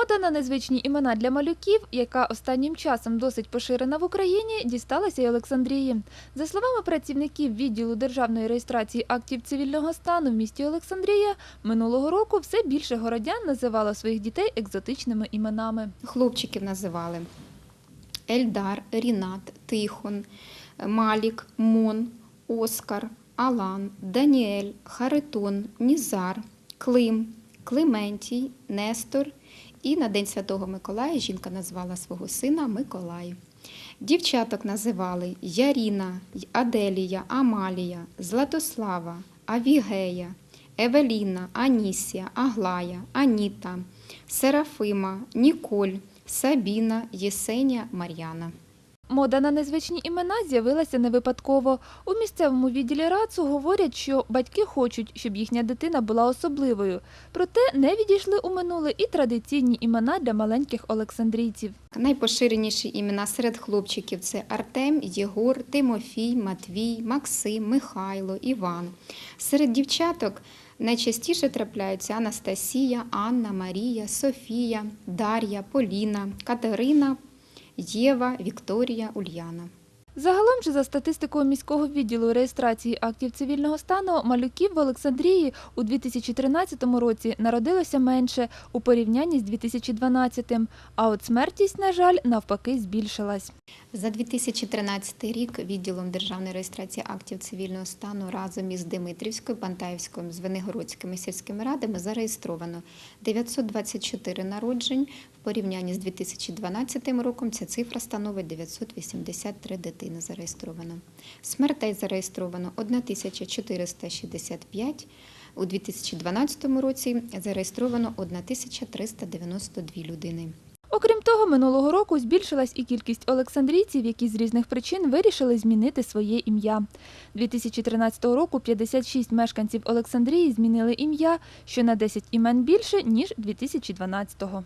Мода на незвичні імена для малюків, яка останнім часом досить поширена в Україні, дісталася й Олександрії. За словами працівників відділу державної реєстрації актів цивільного стану в місті Олександрія, минулого року все більше городян називало своїх дітей екзотичними іменами. Хлопчиків називали Ельдар, Рінат, Тихон, Малік, Мон, Оскар, Алан, Даніель, Харитон, Нізар, Клим, Клементій, Нестор. І на День Святого Миколая жінка назвала свого сина Миколай. Дівчаток називали Яріна, Аделія, Амалія, Златослава, Авігея, Евеліна, Анісія, Аглая, Аніта, Серафима, Ніколь, Сабіна, Єсенія, Мар'яна. Мода на незвичні імена з'явилася не випадково. У місцевому відділі РАЦУ говорять, що батьки хочуть, щоб їхня дитина була особливою. Проте не відійшли у минуле і традиційні імена для маленьких олександрійців. Найпоширеніші імена серед хлопчиків це Артем, Єгор, Тимофій, Матвій, Максим, Михайло, Іван. Серед дівчаток найчастіше трапляються Анастасія, Анна, Марія, Софія, Дар'я, Поліна, Катерина, Єва, Вікторія, Ульяна. Загалом же за статистикою міського відділу реєстрації актів цивільного стану малюків в Олександрії у 2013 році народилося менше у порівнянні з 2012, а от смертність, на жаль, навпаки збільшилась. За 2013 рік відділом державної реєстрації актів цивільного стану разом із Димитрівською, Пантаївською, Звенигородськими сільськими радами зареєстровано 924 народжень. В порівнянні з 2012 роком ця цифра становить 983 дитини зареєстровано. Смертей зареєстровано 1465. У 2012 році зареєстровано 1392 людини. Окрім того, минулого року збільшилась і кількість олександрійців, які з різних причин вирішили змінити своє ім'я. 2013 року 56 мешканців Олександрії змінили ім'я, що на 10 імен більше, ніж 2012-го.